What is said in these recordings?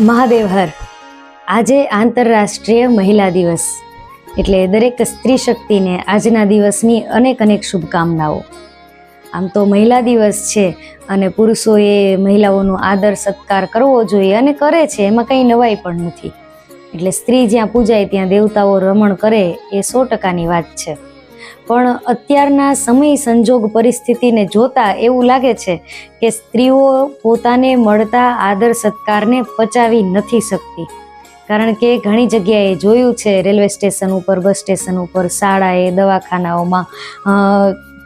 મહાદેવ હર. આજે આંતરરાષ્ટ્રીય મહિલા દિવસ. એટલે દરેક સ્ત્રી શક્તિને આજના દિવસની અનેક અનેક શુભકામનાઓ. આમ તો મહિલા દિવસ છે અને પુરુષોએ મહિલાઓનો આદર સત્કાર કરવો જોઈએ અને કરે છે, એમાં કંઈ નવાઈ પણ નથી. એટલે સ્ત્રી જ્યાં પૂજાય ત્યાં દેવતાઓ રમણ કરે એ સો ટકાની વાત છે. પણ અત્યારના સમય સંજોગ પરિસ્થિતિને જોતા એવું લાગે છે કે સ્ત્રીઓ પોતાને મળતા આદર સત્કારને પચાવી નથી શકતી. કારણ કે ઘણી જગ્યાએ જોયું છે, રેલવે સ્ટેશન ઉપર, બસ સ્ટેશન ઉપર, શાળાએ, દવાખાનાઓમાં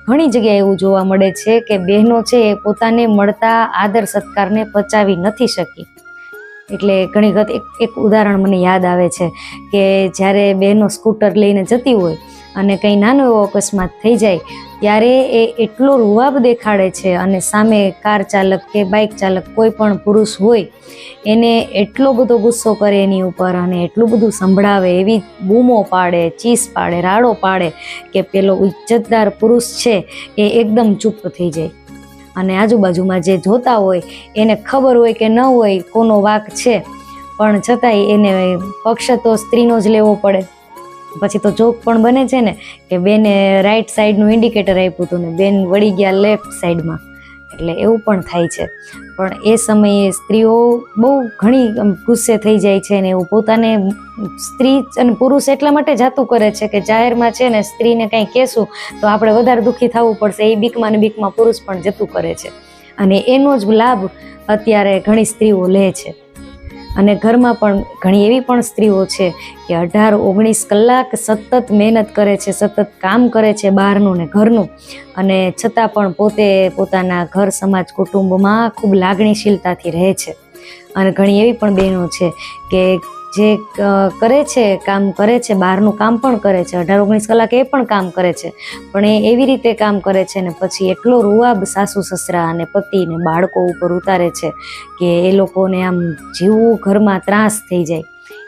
ઘણી જગ્યાએ એવું જોવા મળે છે કે બહેનો છે એ પોતાને મળતા આદર સત્કારને પચાવી નથી શકી. એટલે ઘણી વખત એક ઉદાહરણ મને યાદ આવે છે કે જ્યારે બહેનો સ્કૂટર લઈને જતી હોય અને કંઈ નાનો એવો અકસ્માત થઈ જાય, ત્યારે એ એટલો રૂવાબ દેખાડે છે અને સામે કાર ચાલક કે બાઇક ચાલક કોઈ પણ પુરુષ હોય, એને એટલો બધો ગુસ્સો કરે એની ઉપર અને એટલું બધું સંભળાવે, એવી બૂમો પાડે, ચીસ પાડે, રાડો પાડે કે પેલો ઇજ્જતદાર પુરુષ છે એ એકદમ ચૂપ થઈ જાય. અને આજુબાજુમાં જે જોતા હોય, એને ખબર હોય કે ન હોય કોનો વાક છે, પણ છતાંય એને પક્ષ તો સ્ત્રીનો જ લેવો પડે. પછી તો જોક પણ બને છે ને કે બેને રાઈટ સાઈડનું ઇન્ડિકેટર આપ્યું હતું ને બેન વળી ગયા લેફ્ટ સાઈડમાં એટલે એવું પણ થાય છે. પણ એ સમયે સ્ત્રીઓ બહુ ઘણી ગુસ્સે થઈ જાય છે ને એવું પોતાને સ્ત્રી અને પુરુષ એટલા માટે જાતું કરે છે કે જાહેરમાં છે ને સ્ત્રીને કંઈ કહેશું તો આપણે વધારે દુઃખી થવું પડશે. એ બીકમાં ને બીકમાં પુરુષ પણ જતું કરે છે. અને એનો જ લાભ અત્યારે ઘણી સ્ત્રીઓ લે છે. અને ઘરમાં પણ ઘણી એવી પણ સ્ત્રીઓ છે કે અઢાર ઓગણીસ કલાક સતત મહેનત કરે છે, સતત કામ કરે છે બહારનું ને ઘરનું. અને છતાં પણ પોતે પોતાના ઘર, સમાજ, કુટુંબમાં ખૂબ લાગણીશીલતાથી રહે છે. અને ઘણી એવી પણ બહેનો છે કે જે કરે છે, કામ કરે છે, બહારનું કામ પણ કરે છે, અઢાર, ઓગણીસ કલાક એ પણ કામ કરે છે. પણ એ એવી રીતે કામ કરે છે ને પછી એટલો રૂવાબ સાસુ સસરા અને પતિ ને બાળકો ઉપર ઉતારે છે કે એ લોકોને આમ જીવવું ઘરમાં ત્રાસ થઈ જાય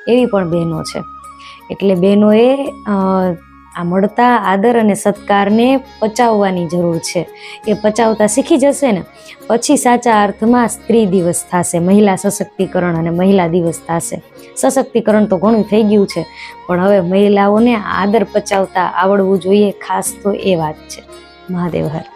એવી પણ બહેનો છે. એટલે બહેનોએ આ મળતા આદર અને સત્કારને પચાવવાની જરૂર છે. એ પચાવતા શીખી જશે ને, પછી સાચા અર્થમાં સ્ત્રી દિવસ થશે, મહિલા સશક્તિકરણ અને મહિલા દિવસ થશે. સશક્તિકરણ તો ઘણું થઈ ગયું છે, પણ હવે મહિલાઓને આદર પચાવતા આવડવું જોઈએ ખાસ તો એ વાત છે. મહાદેવ હર.